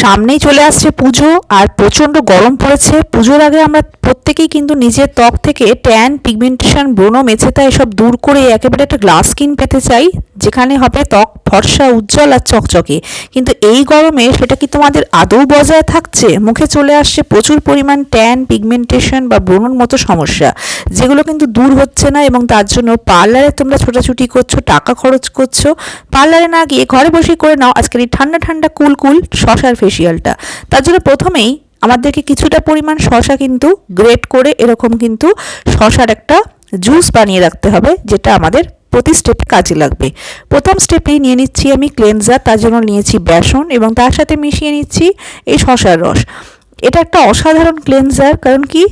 সামনেই চলে আসছে পুজো আর প্রচণ্ড গরম পড়েছে। পুজোর আগে আমরা প্রত্যেকেই কিন্তু নিজের ত্বক থেকে ট্যান পিগমেন্টেশন ব্রণ মেছেতা এসব দূর করে একেবারে একটা গ্লাস স্কিন পেতে চাই। যেখানে হবে ত্বক, ফর্সা, উজ্জ্বল আর চকচকে। কিন্তু এই গরমে সেটা কি তোমাদের আদৌ বজায় থাকছে? মুখে চলে আসছে প্রচুর পরিমাণ ট্যান, পিগমেন্টেশন বা ব্রণর মতো সমস্যা, যেগুলো কিন্তু দূর হচ্ছে না এবং তার জন্য পার্লারে তোমরা ছোটাছুটি করছ, টাকা খরচ করছ। পার্লারে না গিয়ে ঘরে বসে করে নাও আজকের এই ঠান্ডা ঠান্ডা, কুল কুল শশার ফেসিয়ালটা তার জন্য প্রথমেই আমাদেরকে কিছুটা পরিমাণ শশা কিন্তু গ্রেট করে এরকম কিন্তু শশার একটা জুস বানিয়ে রাখতে হবে, যেটা আমাদের প্রতি স্টেপে কাজে লাগবে। প্রথম স্টেপেই নিয়ে নিচ্ছি আমি ক্লেনজার তার জন্য নিয়েছি বেসন এবং তার সাথে মিশিয়ে নিচ্ছি এই শশার রস। এটা একটা অসাধারণ ক্লেনজার কারণ কি?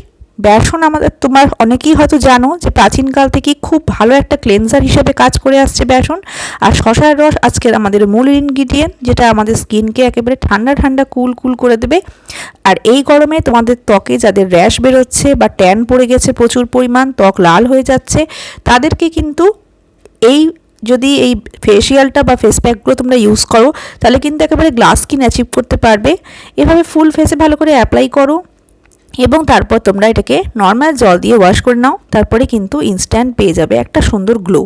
বেসন আমাদের, তোমার অনেকেই হয়তো জানো যে প্রাচীনকাল থেকেই খুব ভালো একটা ক্লেনজার হিসেবে কাজ করে আসছে বেসন। আর শশার রস আজকের আমাদের মূল ইনগ্রিডিয়েন্ট যেটা আমাদের স্কিনকে একেবারে ঠান্ডা ঠান্ডা কুল কুল করে দেবে। আর এই গরমে তোমাদের ত্বকে যাদের র্যাশ বেরোচ্ছে বা ট্যান পড়ে গেছে প্রচুর পরিমাণ, ত্বক লাল হয়ে যাচ্ছে, তাদেরকে কিন্তু এই যদি এই ফেসিয়ালটা বা ফেস প্যাকগুলো তোমরা ইউজ করো, তাহলে কিন্তু একেবারে গ্লাস স্কিন অ্যাচিভ করতে পারবে। এভাবে ফুল ফেসে ভালো করে অ্যাপ্লাই করো এবং তারপর তোমরা এটাকে নর্মাল জল দিয়ে ওয়াশ করে নাও, তারপরে কিন্তু ইনস্ট্যান্ট পেয়ে যাবে একটা সুন্দর গ্লো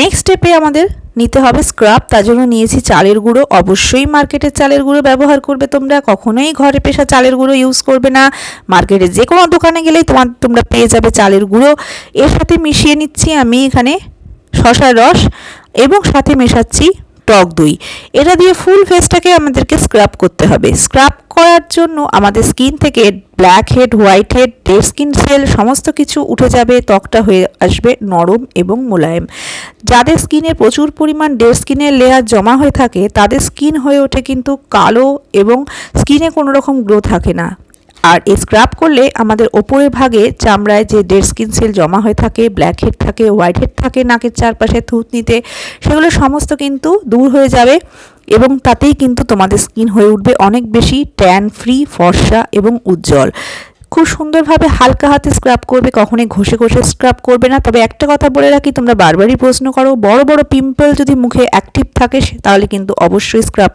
নেক্সট স্টেপে আমাদের নিতে হবে স্ক্রাব তার জন্য নিয়েছি চালের গুঁড়ো। অবশ্যই মার্কেটের চালের গুঁড়ো ব্যবহার করবে তোমরা, কখনোই ঘরে পেশা চালের গুঁড়ো ইউজ করবে না। মার্কেটে যে কোনো দোকানে গেলেই তোমার তোমরা পেয়ে যাবে চালের গুঁড়ো। এর সাথে মিশিয়ে নিচ্ছি আমি এখানে শশার রস এবং সাথে মেশাচ্ছি টক দই। এটা দিয়ে ফুল ফেসটাকে আমাদেরকে স্ক্রাব করতে হবে। স্ক্রাব করার জন্য আমাদের স্কিন থেকে blackhead whitehead dead skin cell সমস্ত কিছু উঠে যাবে, ত্বকটা হয়ে আসবে নরম এবং মোলায়েম। যাদের স্কিনে প্রচুর পরিমাণ ডেড স্কিনের লেয়ার জমা হয়ে থাকে, তাদের স্কিন হয়ে ওঠে কিন্তু কালো এবং স্কিনে কোনো রকম গ্রো থাকে না। আর এই স্ক্রাব করলে আমাদের ওপরের ভাগে চামড়ায় যে ডেড স্কিন সেল জমা হয়ে থাকে ব্ল্যাক হেড থাকে হোয়াইট হেড থাকে, নাকের চারপাশে থুতনিতে, সেগুলো সমস্ত কিন্তু দূর হয়ে যাবে এবং তাতেই কিন্তু তোমাদের স্কিন হয়ে উঠবে অনেক বেশি ট্যান ফ্রি ফর্সা এবং উজ্জ্বল। খুব সুন্দরভাবে হালকা হাতে স্ক্রাব করবে, কখনোই ঘষে ঘষে স্ক্রাব করবে না। তবে একটা কথা বলে রাখি, তোমরা বারবারই প্রশ্ন করো, বড় বড় পিম্পল যদি মুখে অ্যাক্টিভ থাকে তাহলে কিন্তু অবশ্যই স্ক্রাব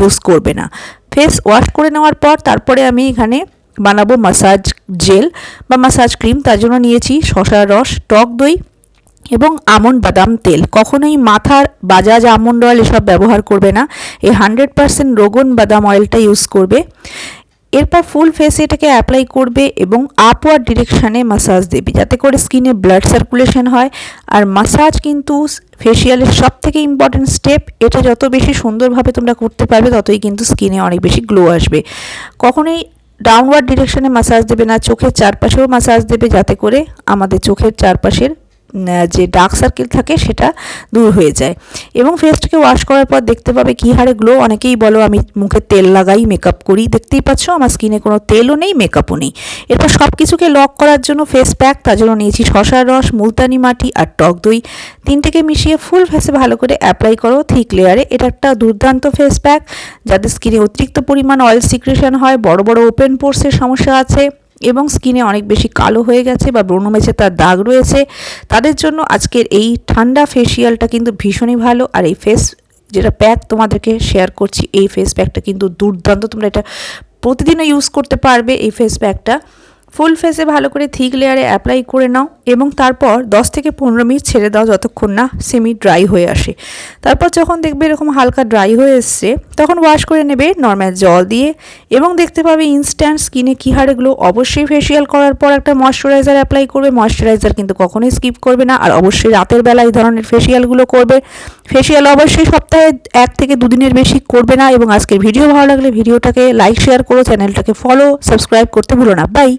ইউজ করবে না। ফেস ওয়াশ করে নেওয়ার পর, তারপরে আমি এখানে বানাবো মাসাজ জেল বা মাসাজ ক্রিম তার জন্য নিয়েছি শশার রস, টক দই এবং আমন্ড বাদাম তেল। কখনোই মাথার বাজাজ আমন্ড অয়েল এসব ব্যবহার করবে না। এই হান্ড্রেড পারসেন্ট রোগন বাদাম অয়েলটা ইউজ করবে। এরপর ফুল ফেসে এটাকে অ্যাপ্লাই করবে এবং আপওয়ার্ড ডিরেকশানে মাসাজ দেবে। যাতে করে স্কিনে ব্লাড সার্কুলেশন হয়। আর মাসাজ কিন্তু ফেসিয়ালের সব থেকে ইম্পর্টেন্ট স্টেপ এটা যত বেশি সুন্দরভাবে তোমরা করতে পারবে, ততই কিন্তু স্কিনে অনেক বেশি গ্লো আসবে। কখনোই ডাউনওয়ার্ড ডিরেকশনে মাসাজ দেবে না চোখের চারপাশেও মাসাজ দেবে যাতে করে আমাদের চোখের চারপাশের যে ডার্ক সার্কেল থাকে সেটা দূর হয়ে যায়। এবং ফেসটাকে ওয়াশ করার পর দেখতে পাবে কী হারে গ্লো অনেকেই বলো আমি মুখে তেল লাগাই মেকআপ করি, দেখতেই পাচ্ছ আমার স্কিনে কোনো তেলও নেই মেকআপও নেই। এরপর সব কিছুকে লক করার জন্য ফেস প্যাক তার জন্য নিয়েছি শশার রস, মুলতানি মাটি আর টক দই। তিনটেকে মিশিয়ে ফুল ফেসে ভালো করে অ্যাপ্লাই করো থিক লেয়ারে এটা একটা দুর্দান্ত ফেস প্যাক যাদের স্কিনে অতিরিক্ত পরিমাণ অয়েল সিক্রেশন হয়, বড় বড় ওপেন পোর্সের সমস্যা আছে। এবং স্কিনে অনেক বেশি কালো হয়ে গেছে বা ব্রণ মেছে তার দাগ রয়েছে। তাদের জন্য আজকের এই ঠান্ডা ফেসিয়ালটা কিন্তু ভীষণই ভালো। আর এই ফেস যেটা প্যাক তোমাদেরকে শেয়ার করছি, এই ফেস প্যাকটা কিন্তু দুর্দান্ত। তোমরা এটা প্রতিদিনও ইউজ করতে পারবে এই ফেস প্যাকটা ফুল ফেসে ভালো করে থিক লেয়ারে অ্যাপ্লাই করে নাও এবং তারপর 10 থেকে পনেরো মিনিট ছেড়ে দাও যতক্ষণ না সেমি ড্রাই হয়ে আসে। তারপর যখন দেখবে এরকম হালকা ড্রাই হয়ে এসছে, তখন ওয়াশ করে নেবে নর্মাল জল দিয়ে এবং দেখতে পাবে ইনস্ট্যান্ট স্কিনে কী হারে অবশ্যই ফেসিয়াল করার পর একটা ময়শ্চারাইজার অ্যাপ্লাই করবে। ময়শ্চারাইজার কিন্তু কখনোই স্কিপ করবে না আর অবশ্যই রাতের বেলা এই ধরনের ফেসিয়ালগুলো করবে। ফেসিয়াল অবশ্যই সপ্তাহে এক থেকে দুদিনের বেশি করবে না এবং আজকের ভিডিও ভালো লাগলে ভিডিওটাকে লাইক শেয়ার করো চ্যানেলটাকে ফলো সাবস্ক্রাইব করতে ভুলো না। বাই